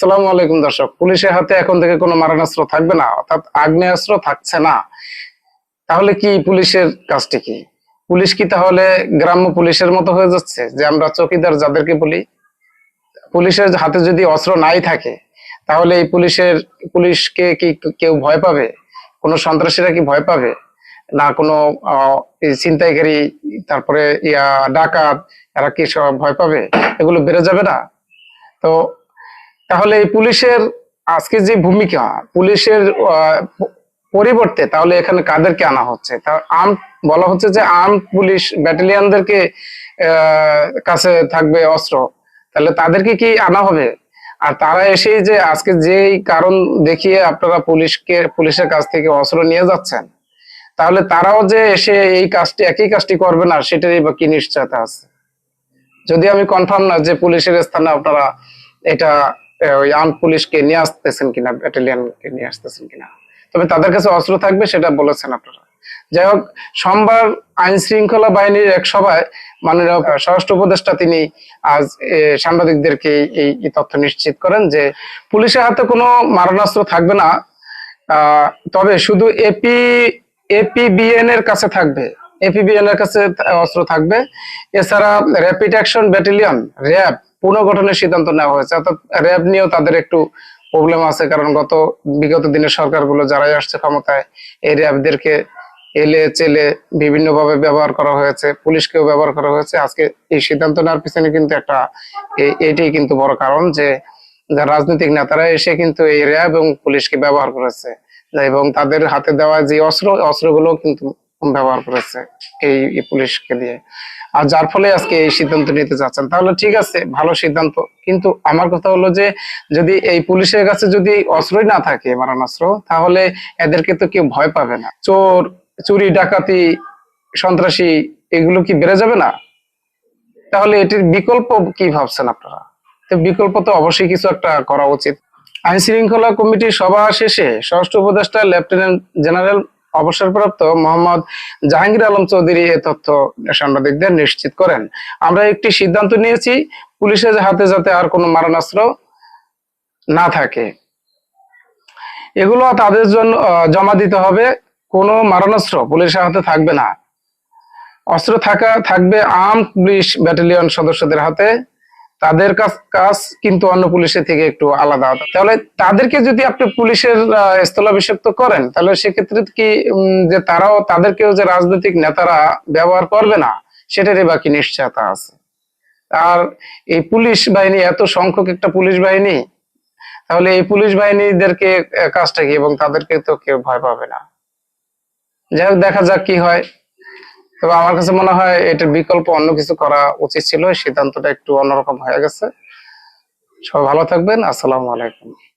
আসসালামু আলাইকুম দর্শক, পুলিশের হাতে এখন থেকে কোনো মারণাস্ত্র থাকবে না, অর্থাৎ আগ্নেয়াস্ত্র থাকছে না। তাহলে কি পুলিশের কাজটি কি? পুলিশ কি তাহলে গ্রাম্য পুলিশের মতো হয়ে যাচ্ছে, যে আমরা চকিদার যাদেরকে বলি? পুলিশের হাতে যদি অস্ত্র নাই থাকে, তাহলে এই পুলিশের, পুলিশকে কি কেউ ভয় পাবে? কোনো সন্ত্রাসীরা কি ভয় পাবে? না কোনো ছিনতাইকারী, তারপরে ইয়া, ডাকাত, এরা কি সব ভয় পাবে? এগুলো বেড়ে যাবে না? তো তাহলে এই পুলিশের আজকে যে ভূমিকা, পুলিশের পরিবর্তে তাহলে এখানে কাদেরকে আনা হচ্ছে? আর্ম বলা হচ্ছে যে আর্ম পুলিশ ব্যাটালিয়ানদেরকে কাছে থাকবে অস্ত্র। তাহলে তাদেরকে কি আনা হবে? আর তারা এসেই যে আজকে যেই কারণ দেখিয়ে আপনারা পুলিশকে, পুলিশের কাছ থেকে অস্ত্র নিয়ে যাচ্ছেন, তাহলে তারাও যে এসে এই কাজটি, একই কাজটি করবে না, সেটারই বা কি নিশ্চয়তা আছে? যদি আমি কনফার্ম না যে পুলিশের স্থানে আপনারা এটা ওই আর্ম পুলিশকে নিয়ে আসতেছেন কিনা ব্যাটালিয়ানকে নিয়ে আসতেছেন কিনা। তবে তাদের কাছে অস্ত্র থাকবে সেটা বলেছেন আপনারা। যাই হোক, সোমবার আইন শৃঙ্খলা বাহিনীর এক সভায় মাননীয় স্বরাষ্ট্র উপদেষ্টা তিনি আজ সাংবাদিকদেরকে এই- তথ্য নিশ্চিত করেন যে পুলিশের হাতে কোনো মারণাস্ত্র থাকবে না। তবে শুধু এপি এপিবিএন এর কাছে থাকবে। এপিবিএন এর কাছে অস্ত্র থাকবে। এছাড়া র্যাপিড অ্যাকশন ব্যাটালিয়ন র্যাব পুনর্গঠনের সিদ্ধান্ত নেওয়া হয়েছে। অর্থাৎ র্যাব নিয়েও তাদের একটু প্রবলেম আছে, কারণ গত বিগত দিনের সরকারগুলো যারাই আসছে ক্ষমতায়, এই র্যাবদেরকে এলে চেলে বিভিন্নভাবে ব্যবহার করা হয়েছে, পুলিশকেও ব্যবহার করা হয়েছে। আজকে এই সিদ্ধান্ত নেওয়ার পিছনে কিন্তু একটা এ- এটাই কিন্তু বড় কারণ যে রাজনৈতিক নেতারা এসে কিন্তু এই র্যাব এবং পুলিশকে ব্যবহার করেছে। এবং তাদের হাতে দেওয়া যে অস্ত্র অস্ত্রগুলো কিন্তু ব্যবহার করেছে এই পুলিশকে দিয়ে। আর যার ফলে আজকে এই সিদ্ধান্ত নিতে যাচ্ছেন তাহলে ঠিক আছে, ভালো সিদ্ধান্ত। কিন্তু আমার কথা হলো যে, যদি এই পুলিশের কাছে যদি অস্ত্রই না থাকে মারণাস্ত্র, তাহলে এদেরকে তো কেউ ভয় পাবে না। চোর, চুরি, ডাকাতি, সন্ত্রাসী, এগুলো কি বেড়ে যাবে না? তাহলে এটির বিকল্প কি ভাবছেন আপনারা? তো বিকল্প তো অবশ্যই কিছু একটা করা উচিত। আইন শৃঙ্খলা কমিটির সভা শেষে ষষ্ঠ উপদেষ্টা লেফটেন্যান্ট জেনারেল অবসরপ্রাপ্ত মোহাম্মদ জাহাঙ্গীর আলম চৌধুরী এ তথ্য সাংবাদিকদের নিশ্চিত করেন। আমরা একটি সিদ্ধান্ত নিয়েছি, পুলিশের হাতে যাতে আর কোনো মারণাস্ত্র না থাকে। এগুলো তাদের জন্য জমা দিতে হবে। কোনো মারণাস্ত্র পুলিশের হাতে থাকবে না। অস্ত্র থাকা, থাকবে আর্ম পুলিশ ব্যাটালিয়ন সদস্যদের হাতে। তাদের কাজ কাজ কিন্তু অন্য পুলিশের থেকে একটু আলাদা। তাহলে তাদেরকে যদি আপনি পুলিশের স্থলাভিষিক্ত করেন, তাহলে সেক্ষেত্রে কি যে তারাও, তাদেরকেও যে রাজনৈতিক নেতারা ব্যবহার করবে না, সেটারই বাকি নিশ্চয়তা আছে। আর এই পুলিশ বাহিনী, এত সংখ্যক একটা পুলিশ বাহিনী, তাহলে এই পুলিশ বাহিনীদেরকে কাজটা কি এবং তাদেরকে তো কেউ ভয় পাবে না? যাই দেখা যাক কি হয়। তবে আমার কাছে মনে হয় এটার বিকল্প অন্য কিছু করা উচিত ছিল। সিদ্ধান্তটা একটু অন্যরকম হয়ে গেছে। সবাই ভালো থাকবেন। আসসালামু আলাইকুম।